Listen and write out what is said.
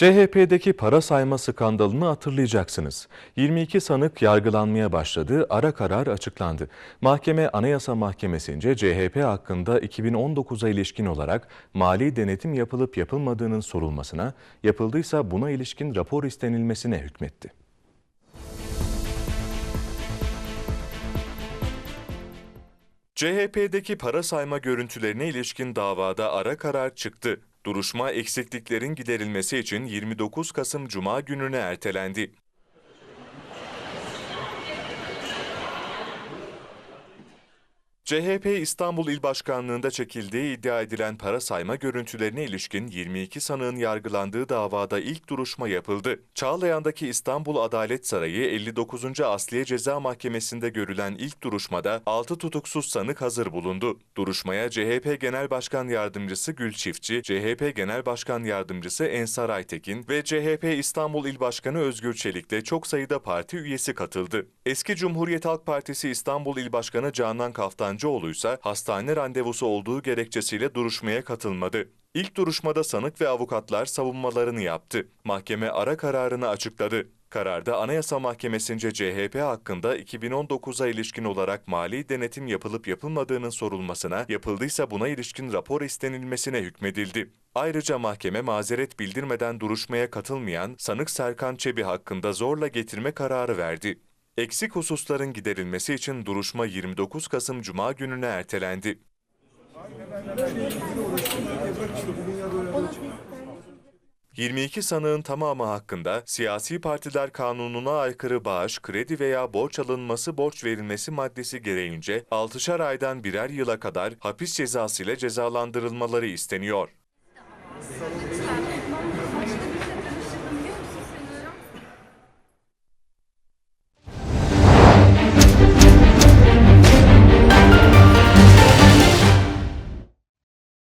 CHP'deki para sayma skandalını hatırlayacaksınız. 22 sanık yargılanmaya başladı, ara karar açıklandı. Mahkeme Anayasa Mahkemesi'nce CHP hakkında 2019'a ilişkin olarak mali denetim yapılıp yapılmadığının sorulmasına, yapıldıysa buna ilişkin rapor istenilmesine hükmetti. CHP'deki para sayma görüntülerine ilişkin davada ara karar çıktı. Duruşma eksikliklerin giderilmesi için 29 Kasım Cuma gününe ertelendi. CHP İstanbul İl Başkanlığı'nda çekildiği iddia edilen para sayma görüntülerine ilişkin 22 sanığın yargılandığı davada ilk duruşma yapıldı. Çağlayan'daki İstanbul Adalet Sarayı 59. Asliye Ceza Mahkemesi'nde görülen ilk duruşmada 6 tutuksuz sanık hazır bulundu. Duruşmaya CHP Genel Başkan Yardımcısı Gül Çiftçi, CHP Genel Başkan Yardımcısı Ensar Aytekin ve CHP İstanbul İl Başkanı Özgür Çelik'te çok sayıda parti üyesi katıldı. Eski Cumhuriyet Halk Partisi İstanbul İl Başkanı Canan Kaftancıoğlu ise hastane randevusu olduğu gerekçesiyle duruşmaya katılmadı. İlk duruşmada sanık ve avukatlar savunmalarını yaptı. Mahkeme ara kararını açıkladı. Kararda Anayasa Mahkemesi'nce CHP hakkında 2019'a ilişkin olarak mali denetim yapılıp yapılmadığının sorulmasına, yapıldıysa buna ilişkin rapor istenilmesine hükmedildi. Ayrıca mahkeme mazeret bildirmeden duruşmaya katılmayan sanık Serkan Çebi hakkında zorla getirme kararı verdi. Eksik hususların giderilmesi için duruşma 29 Kasım Cuma gününe ertelendi. 22 sanığın tamamı hakkında siyasi partiler kanununa aykırı bağış, kredi veya borç alınması, borç verilmesi maddesi gereğince 6'şar aydan birer yıla kadar hapis cezası ile cezalandırılmaları isteniyor.